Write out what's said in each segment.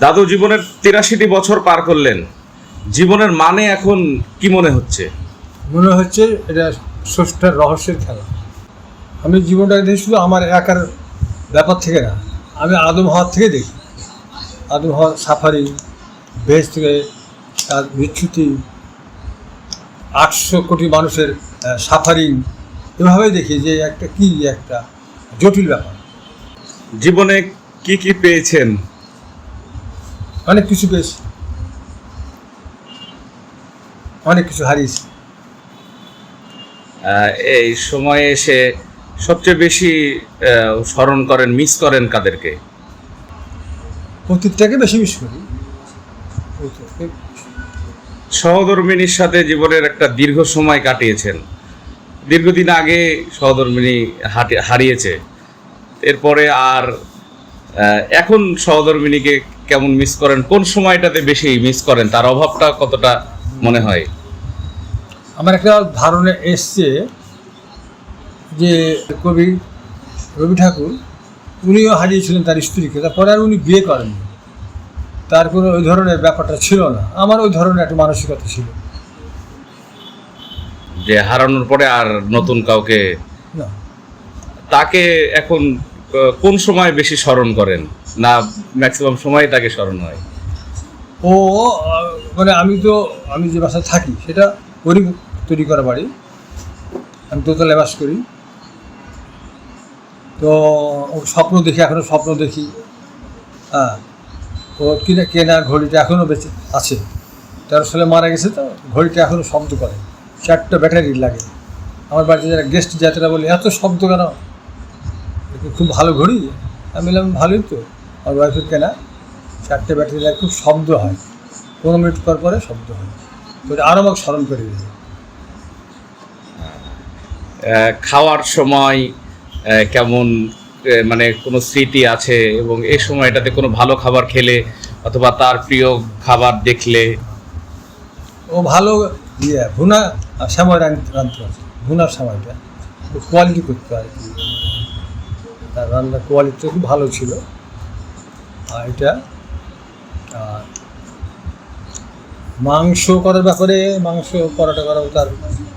দাদু জীবনের তিরাশিটি বছর পার করলেন। জীবনের মানে এখন কি মনে হচ্ছে? মনে হচ্ছে এটা স্রষ্টার রহস্যের খেলা। আমি জীবনটাকে দেখি শুধু আমার একার ব্যাপার থেকে না আমি আদম হওয়ার থেকে দেখি। আদম হওয়ার সাফারি বেশ থেকে তার বিচ্যুতি আটশো কোটি মানুষের সাফারিং এভাবেই দেখি যে একটা কি একটা জটিল ব্যাপার। জীবনে কি কি পেয়েছেন? অনেক কিছু পেয়েছি। অনেক কিছু হারিয়েছি। এই সময়ে এসে সবচেয়ে বেশি স্মরণ করেন মিস করেন কাদেরকে? অতীতটাকে বেশি মিস করি। সহধর্মিনীর সাথে জীবনের একটা দীর্ঘ সময় কাটিয়েছেন। দীর্ঘদিন আগে সহধর্মিনী হারিয়েছে। এরপরে আর এখন সহধর্মিনীকে কেমন মিস করেন? কোন সময়টাতে বেশি মিস করেন? তার অভাবটা কতটা মনে হয়? আমার একটা ধারণা এসছে যে কবি রবি ঠাকুর উনিও হারিয়েছিলেন তার স্ত্রীকে তারপরে আর উনি বিয়ে করেন তার কোনো ওই ধরনের ব্যাপারটা ছিল না। আমার ওই ধরনের একটা মানসিকতা ছিল। যে হারানোর পরে আর নতুন কাউকে? তাকে এখন কোন সময় বেশি স্মরণ করেন? না ম্যাক্সিমাম সময় তাকে স্মরণ হয়। ও মানে আমি তো, আমি যে বাসায় থাকি, সেটা ওরই তৈরি করা বাড়ি। আমি দোতলায় বাস করি। তো স্বপ্ন দেখি এখনও স্বপ্ন দেখি। হ্যাঁ ও কিনা, কেনা ঘড়িটা এখনও বেঁচে আছে। তেরো সালে মারা গেছে তো, ঘড়িটা এখনও শব্দ করে। চারটা ব্যাটারি লাগে। আমার বাড়িতে যারা গেস্ট যাত্রা বলে, এত শব্দ কেন? খুব ভালো ঘড়ি? আমি বললাম, ভালোই তো। আমার ওয়াইফের কেনা চারটে ব্যাটারি লাগে খুব শব্দ হয়। পনেরো মিনিট পর পরে শব্দ হয়। তো আরও আমাকে স্মরণ করে দিয়েছে খাওয়ার সময় কেমন মানে কোনো স্মৃতি আছে এবং এই সময়টাতে কোনো ভালো খাবার খেলে অথবা তার প্রিয় খাবার দেখলে? ও ভালো ইয়ে ভুনা সময় রাঁধতে পারছে ভুনার সময়টা কোয়ালিটি করতে আর কি তার রান্নার কোয়ালিটি খুব ভালো ছিল। আর এটা মাংস করার ব্যাপারে, মাংস করাটা করাও তার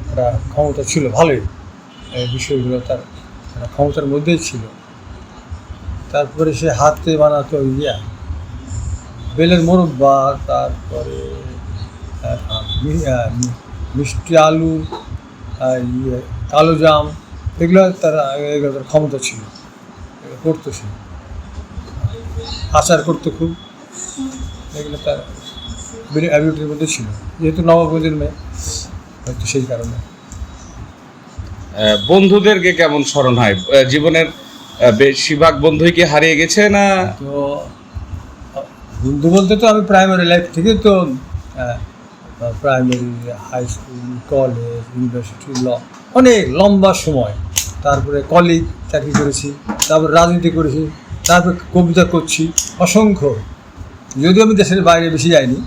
একটা ক্ষমতা ছিল, ভালোই। এই বিষয়গুলো তার একটা ক্ষমতার মধ্যেই ছিল। তারপরে সে হাতে বানাতো ইয়া, বেলের মোরব্বা, তারপরে মিষ্টি আলু ইয়ে কালো জাম, এগুলো তার এগুলো তার ক্ষমতা ছিল। করতো সে। আচার করতো খুব। এগুলো তার অ্যাবিলিটির মধ্যে ছিল। যেহেতু নবপ্রজন্মে মেয়ে হয়তো সেই কারণে। বন্ধুদেরকে কেমন স্মরণ হয়? জীবনের বেশিরভাগ বন্ধুই কি হারিয়ে গেছে না? তো বন্ধু বলতে তো আমি প্রাইমারি লাইফ থেকে তো primary high school college university law অনেক লম্বা সময়। তারপরে কলেজ চাকরি করেছি তারপর রাজনীতি করেছি। তারপর কবিতা করছি অসংখ্য। যদিও আমি দেশের বাইরে বেশি যাইনি।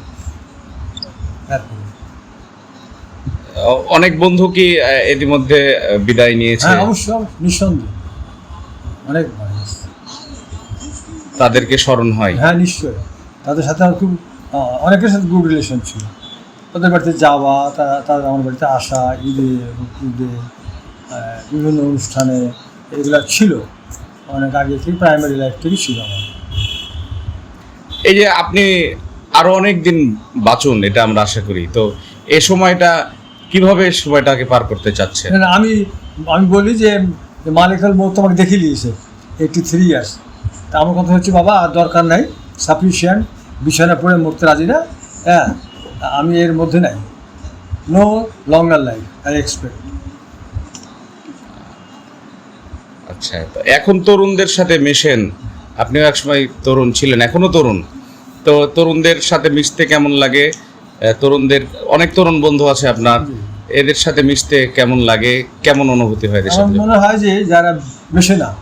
অনেক বন্ধু কি ইতিমধ্যে বিদায় নিয়েছে? হ্যাঁ অবশ্যই, নিঃসন্দেহে। অনেক তাদেরকে স্মরণ হয়? হ্যাঁ নিশ্চয়ই। তাদের সাথে আমার খুব অনেকের সাথে গুড রিলেশন ছিল। তাদের বাড়িতে যাওয়া তারা আমার বাড়িতে আসা ঈদে ঈদে বিভিন্ন অনুষ্ঠানে এগুলো ছিল। অনেক আগে থেকে প্রাইমারি লাইফ থেকে ছিল আমার এই যে আপনি আরও অনেক দিন বাঁচুন এটা আমরা আশা করি। তো এই সময়টা কীভাবে সময়টাকে পার করতে চাচ্ছেন? আমি আমি বলি যে যে মালিক আল মৌ তোমাকে দেখে নিয়েছে এইটি থ্রি ইয়ার্স তা আমার কথা হচ্ছে বাবা আর দরকার নাই সাফিসিয়েন্ট বিছানা পড়ে মরতে রাজি না হ্যাঁ আমি এর মধ্যে নাই। No longer life I expect আচ্ছা তো এখন তরুণদের সাথে মেশেন। আপনিও একসময় তরুণ ছিলেন এখনও তরুণ। তো তরুণদের সাথে মিশতে কেমন লাগে? তরুণদের অনেক তরুণ বন্ধু আছে আপনার। এদের সাথে মিশতে কেমন লাগে? কেমন অনুভূতি হয় এদের সাথে? মনে হয় যে যারা মেশে না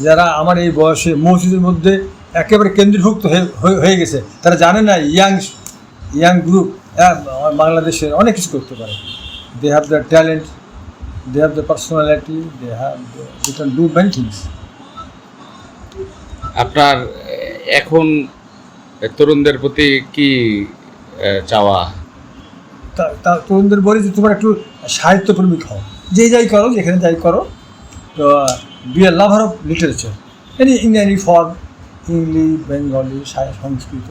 যারা আমার এই বয়সে মসজিদের মধ্যে একেবারে কেন্দ্রীভুক্ত হয়ে- হয়ে- হয়ে গেছে তারা জানে না ইয়াং ইয়াং গ্রুপ বাংলাদেশের অনেক কিছু করতে পারে। They have the talent they have the personality they have they can do many things আপনার আহ, এখন তরুণদের প্রতি কি চাওয়া? তরুণদের বলি যে তোমার একটু সাহিত্যপ্রেমিক হও। যে যাই করো যেখানে যাই করো তো be a lover of literature any in any form English Bengali Sanskrit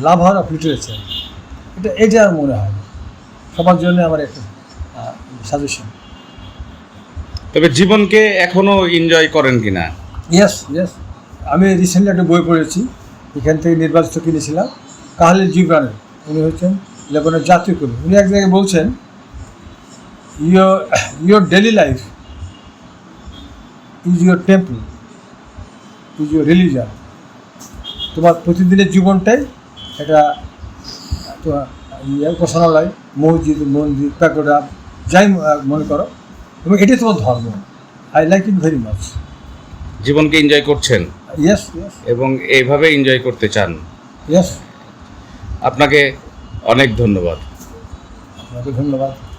lover of literature এটা এটা আর মনে হয়। সবার জন্য আমার একটা সাজেশন তবে জীবনকে এখনও এনজয় করেন কিনা? ইয়েস ইয়েস আমি রিসেন্টলি একটা বই পড়েছি এখান থেকে নির্বাচিত কিনেছিলাম কাহালিল জিবরানের উনি হচ্ছেন লেবানের জাতীয় কবি। উনি এক জায়গায় বলছেন your your daily life is your temple is your religion তোমার প্রতিদিনের জীবনটাই এটা তোমার ইয়ে উপাসনালয় মসজিদ মন্দির প্যাকোডা যাই মনে করো। এবং এটাই তোমার ধর্ম। I like it very much জীবনকে এনজয় করছেন? ইয়েস ইয়েস এবং এইভাবে এনজয় করতে চান? ইয়েস আপনাকে অনেক ধন্যবাদ। আপনাকে ধন্যবাদ।